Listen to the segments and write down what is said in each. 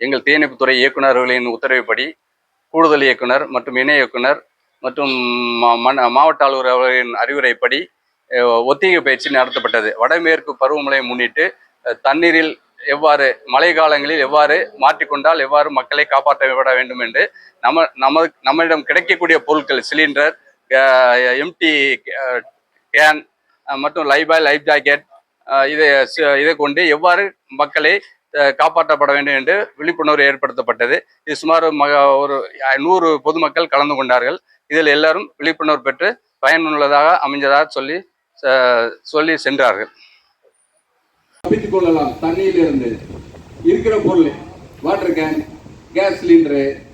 எங்கள் தீயணைப்புத்துறை இயக்குநர்களின் உத்தரவுப்படி கூடுதல் இயக்குனர் மற்றும் இணை இயக்குனர் மற்றும் மா- மன- மாவட்ட ஆளுநர் அவர்களின் அறிவுரைப்படி ஒத்திகை பயிற்சி நடத்தப்பட்டது. வடமேற்கு பருவமழையை முன்னிட்டு தண்ணீரில் எவ்வாறு மழை காலங்களில் எவ்வாறு மாற்றிக்கொண்டால் எவ்வாறு மக்களை காப்பாற்றப்பட வேண்டும் என்று நம்ம நம்ம நம்மிடம் கிடைக்கக்கூடிய பொருட்கள் சிலிண்டர் எம்டி கேன் மற்றும் லைபாய் லைஃப் ஜாக்கெட் இதை இதை கொண்டு எவ்வாறு மக்களை காப்பாற்றப்பட வேண்டும் என்று விழிப்புணர்வு ஏற்படுத்தப்பட்டது. இது சுமார் மக ஒரு நூறு பொதுமக்கள் கலந்து கொண்டார்கள். இதில் எல்லாரும் விழிப்புணர்வு பெற்று பயனுள்ளதாக அமைஞ்சதாக சொல்லி ச- சொல்லி சென்றார்கள். தப்பித்துக் கொள்ளலாம். தண்ணியிலிருந்து இருக்கிற பொருள் வாட்டர் கேன் கேஸ் சிலிண்டரு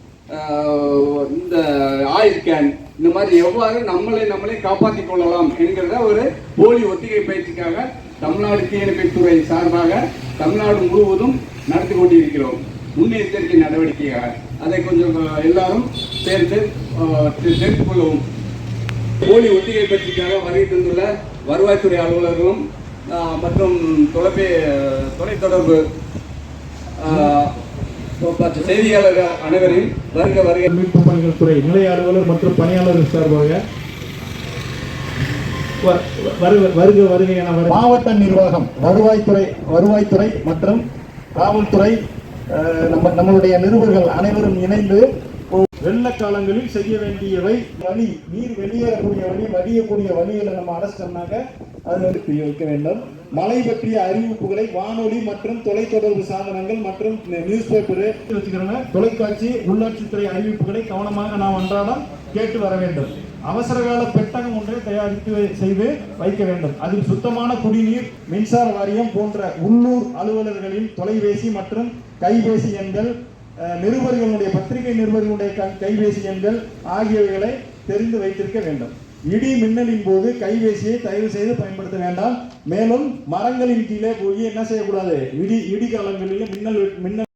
இந்த ஆயில் கேன் இந்த மாதிரி எவ்வாறு நம்மளை நம்மளே காப்பாற்றிக் கொள்ளலாம் என்கிறத ஒரு போலி ஒத்திகை பயிற்சிக்காக தமிழ்நாடு தீயணைப்புத்துறை சார்பாக தமிழ்நாடு முழுவதும் நடத்தி கொண்டிருக்கிறோம். முன்னெச்சரிக்கை நடவடிக்கையாக. அதை கொஞ்சம் எல்லாரும் சேர்ந்து அஹ், தெரிந்து கொள்ளவும் போலி ஒத்திகை பயிற்சிக்காக வருகை தந்துள்ள வருவாய்த்துறை அலுவலர்களும் மற்றும் தொலைபே தொலைத்தொடர்பு செய்தியாளர்கள் அனைவரையும் வருக வருக. மீட்பு பணிகள் துறை நிலைய அலுவலர் மற்றும் பணியாளர்கள் சார்பாக வ- வருக வருக வருக என மாவட்ட நிர்வாகம் வருவாய்த்துறை வருவாய்த்துறை மற்றும் காவல்துறை அஹ், நம்ம நம்மளுடைய நிருபர்கள் அனைவரும் இணைந்து வெள்ள காலங்களில் செய்ய வேண்டியவை வழி நீர் வெளியேறக்கூடிய வழி வடியக்கூடிய வழிகளை நம்ம அடைச்சிட்டோம்னாக்க அது வந்து வைக்க வேண்டும். மழை பற்றிய அறிவிப்புகளை வானொலி மற்றும் தொலைத்தொடர்பு சாதனங்கள் மற்றும் நியூஸ் பேப்பரு வச்சுக்கிறோங்க தொலைக்காட்சி உள்ளாட்சித்துறை அறிவிப்புகளை கவனமாக நாம் அன்றாடம் கேட்டு வர வேண்டும். அவசரகால பெட்டகம் ஒன்றை தயாரித்து செய்து வைக்க வேண்டும். அதில் சுத்தமான குடிநீர் மின்சார வாரியம் போன்ற உள்ளூர் அலுவலர்களின் தொலைபேசி மற்றும் கைபேசி எண்கள் நிருபர்களுடைய பத்திரிகை நிருபர்களுடைய க- கைபேசி எண்கள் ஆகியவைகளை தெரிந்து வைத்திருக்க வேண்டும். இடி மின்னலின் போது கைபேசியை தயவு செய்து பயன்படுத்த வேண்டாம். மேலும் மரங்களின் கீழே போய் என்ன செய்யக்கூடாது? இடி இடி காலங்களில் மின்னல் மின்னல்